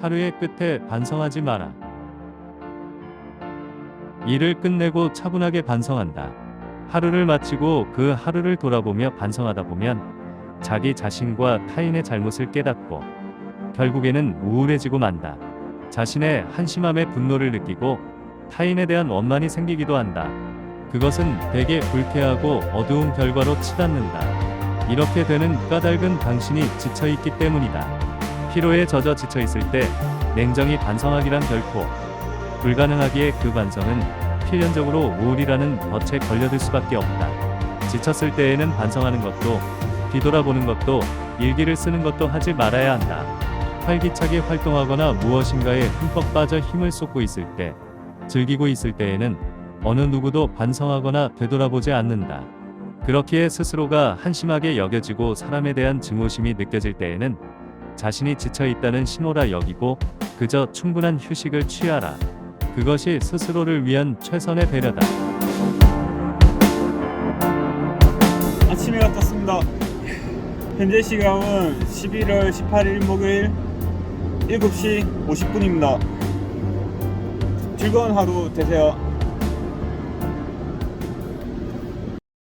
하루의 끝에 반성하지 마라. 일을 끝내고 차분하게 반성한다. 하루를 마치고 그 하루를 돌아보며 반성하다 보면 자기 자신과 타인의 잘못을 깨닫고 결국에는 우울해지고 만다. 자신의 한심함에 분노를 느끼고 타인에 대한 원만이 생기기도 한다. 그것은 대개 불쾌하고 어두운 결과로 치닫는다. 이렇게 되는 까닭은 당신이 지쳐있기 때문이다. 피로에 젖어 지쳐 있을 때 냉정히 반성하기란 결코 불가능하기에 그 반성은 필연적으로 우울이라는 덫에 걸려들 수밖에 없다. 지쳤을 때에는 반성하는 것도 뒤돌아보는 것도 일기를 쓰는 것도 하지 말아야 한다. 활기차게 활동하거나 무엇인가에 흠뻑 빠져 힘을 쏟고 있을 때, 즐기고 있을 때에는 어느 누구도 반성하거나 되돌아보지 않는다. 그렇기에 스스로가 한심하게 여겨지고 사람에 대한 증오심이 느껴질 때에는 자신이 지쳐 있다는 신호라 여기고 그저 충분한 휴식을 취하라. 그것이 스스로를 위한 최선의 배려다. 아침에 갔다 현재 시각은 11월 18일 목요일 7시 50분입니다. 즐거운 하루 되세요.